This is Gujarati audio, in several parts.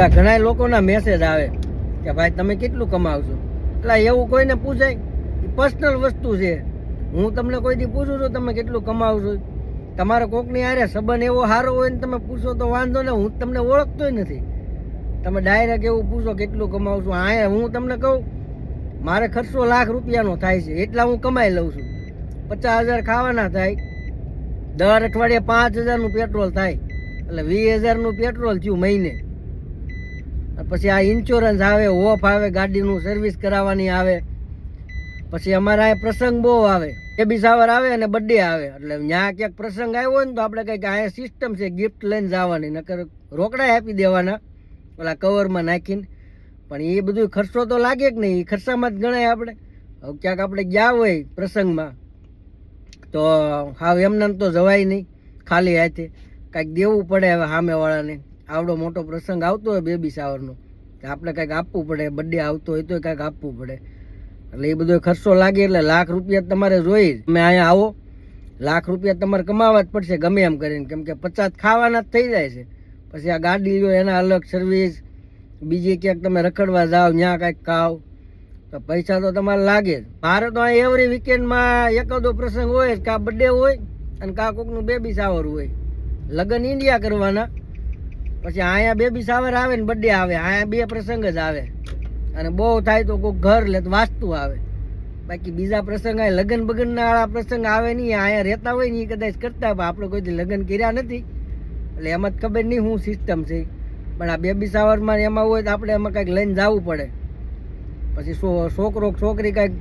એટલે ઘણા લોકોના મેસેજ આવે કે ભાઈ તમે કેટલું કમાવશો? એટલે એવું કોઈને પૂછાય પર્સનલ વસ્તુ છે. હું તમને કોઈ દી પૂછું છું તમે કેટલું કમાવશો? તમારે કોકની આરે સંબંધ એવો સારો હોય ને તમે પૂછો તો વાંધો ને હું તમને ઓળખતોય નથી. તમે ડાયરેક્ટ એવું પૂછો કેટલું કમાવશો? હા હું તમને કહું, મારે ખર્ચો લાખ રૂપિયાનો થાય છે, એટલા હું કમાઈ લઉં છું. પચાસ હજાર ખાવાના થાય, દર અઠવાડિયે પાંચ હજારનું પેટ્રોલ થાય. એટલે વીસ હજારનું પેટ્રોલ થયું મહિને. પછી આ ઇન્સ્યોરન્સ આવે, ઓફ આવે, ગાડીનું સર્વિસ કરાવવાની આવે. પછી અમારા અહીંયા પ્રસંગ બહુ આવે. એ બી સાવર આવે અને બર્થડે આવે. એટલે ત્યાં ક્યાંક પ્રસંગ આવ્યો હોય ને તો આપણે કંઈક અહીંયા સિસ્ટમ છે ગિફ્ટ લઈને જવાની. નકર રોકડા આપી દેવાના, ઓલા કવરમાં નાખીને. પણ એ બધું ખર્ચો તો લાગે કે નહીં. એ ખર્ચામાં જ ગણાય આપણે. હવે ક્યાંક આપણે ગયા હોય પ્રસંગમાં, તો હાવ એમને તો જવાય નહીં. ખાલી હાથે. કાંઈક દેવું પડે હવે સામેવાળાને. આવડો મોટો પ્રસંગ આવતો હોય બેબી શાવરનો કે આપણે કંઈક આપવું પડે બર્થડે આવતો હોય તો કાંઈક આપવું પડે. એટલે એ બધો ખર્ચો લાગે એટલે લાખ રૂપિયા તમારે જોઈ. તમે અહીંયા આવો, લાખ રૂપિયા તમારે કમાવા જ પડશે ગમે એમ કરીને. કેમ કે પચાસ ખાવાના જ થઈ જાય છે. પછી આ ગાડી લો એના અલગ સર્વિસ બીજી ક્યાંક તમે રખડવા જાઓ ત્યાં કાંઈક ખાવ તો પૈસા તો તમારે લાગે જ. મારે તો અહીં એવરી વીકેન્ડમાં એકાદો પ્રસંગ હોય કાં બર્થડે હોય અને કાં કોકનું બેબી શાવર હોય. લગ્ન ઇન્ડિયા કરવાના. પછી અહીંયા બેબી સાવર આવે ને બર્થડે આવે, અહીંયા બે પ્રસંગ જ આવે. અને બહુ થાય તો કોઈ ઘર લે વાસ્તુ આવે. બાકી બીજા પ્રસંગ આ લગ્ન બગનના પ્રસંગ આવે નહીં, અહીંયા રહેતા હોય ને એ કદાચ કરતા, પણ આપણે કોઈ દી લગ્ન કર્યા નથી. એટલે એમાં જ ખબર નહીં શું સિસ્ટમ છે. પણ આ બેબી સાવરમાં એમાં હોય તો આપણે એમાં કંઈક લઈને જવું પડે. પછી છોકરો છોકરી કાંઈક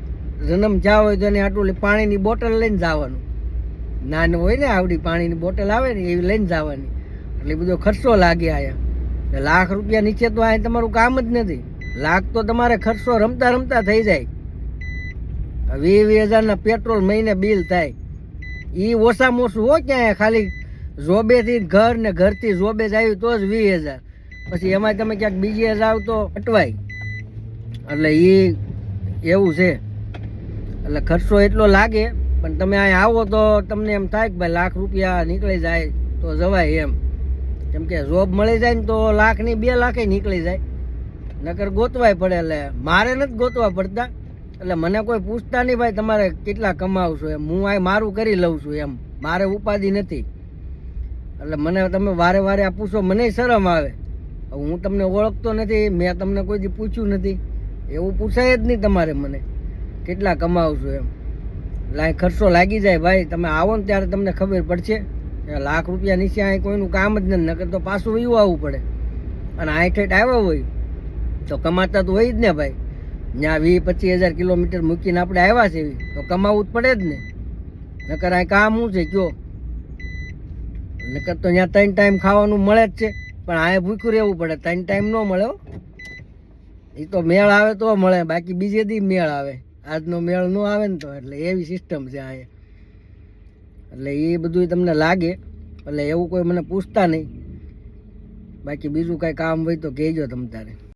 જન્મ જાવ હોય તો એને આટલું પાણીની બોટલ લઈને જવાનું. નાનું હોય ને આવડી પાણીની બોટલ આવે ને એવી લઈને જવાની. એટલે બધો ખર્ચો લાગે આયા. લાખ રૂપિયા નીચે તો આ તમારું કામ જ નથી. લાખ તો તમારે ખર્ચો રમતા રમતા થઈ જાય. વીસ વીસ હજારના પેટ્રોલ મહિને બિલ થાય. એ ઓછામાં ઓછું હોય ક્યાંય, ખાલી જોબેથી ઘર ને ઘરથી જોબે જ આવ્યું તો જ વીસ હજાર. પછી એમાં તમે ક્યાંક બીજી જાવ તો અટવાય. એટલે એ એવું છે. એટલે ખર્ચો એટલો લાગે, પણ તમે અહીંયા આવો તો તમને એમ થાય કે ભાઈ લાખ રૂપિયા નીકળી જાય તો જવાય એમ. કેમ કે જોબ મળી જાય ને તો લાખની બે લાખે નીકળી જાય. નકર ગોતવાય પડે એટલે મારે નથી ગોતવા પડતા. એટલે મને કોઈ પૂછતા નહીં ભાઈ તમારે કેટલા કમાવશો એમ. હું આ મારું કરી લઉં છું એમ. મારે ઉપાધિ નથી. એટલે મને તમે વારે વારે આ પૂછો, મને શરમ આવે. હું તમને ઓળખતો નથી, મેં તમને કોઈ દી પૂછ્યું નથી. એવું પૂછાય જ નહીં તમારે મને. કેટલા કમાવશો એમ. લાય ખર્ચો લાગી જાય ભાઈ. તમે આવો ને ત્યારે તમને ખબર પડશે. લાખ રૂપિયા નીચે અહીં કોઈનું કામ જ નથી, નકર તો પાછું એવું આવવું પડે. અને આ ઠેઠ આવ્યા હોય, તો કમાતા તો હોય જ ને ભાઈ. ત્યાં વીસ પચીસ હજાર કિલોમીટર મૂકીને આપણે આવ્યા છે તો કમાવવું જ પડે જ ને. નકર અહીં કામ શું છે, કયો? નકર તો ત્યાં ત્રણ ટાઈમ ખાવાનું મળે જ છે, પણ આ ભૂખ્યું રહેવું પડે, ત્રણ ટાઈમ ન મળે એ તો મેળ આવે તો મળે, બાકી બીજે દી મેળ આવે. આજનો મેળ ન આવે ને તો, એટલે એવી સિસ્ટમ છે અહીંયા એટલે એ બધું તમને લાગે, એટલે એવું કોઈ મને પૂછતા નહીં. બાકી બીજું કાંઈ કામ હોય તો કહેજો તમ તારે.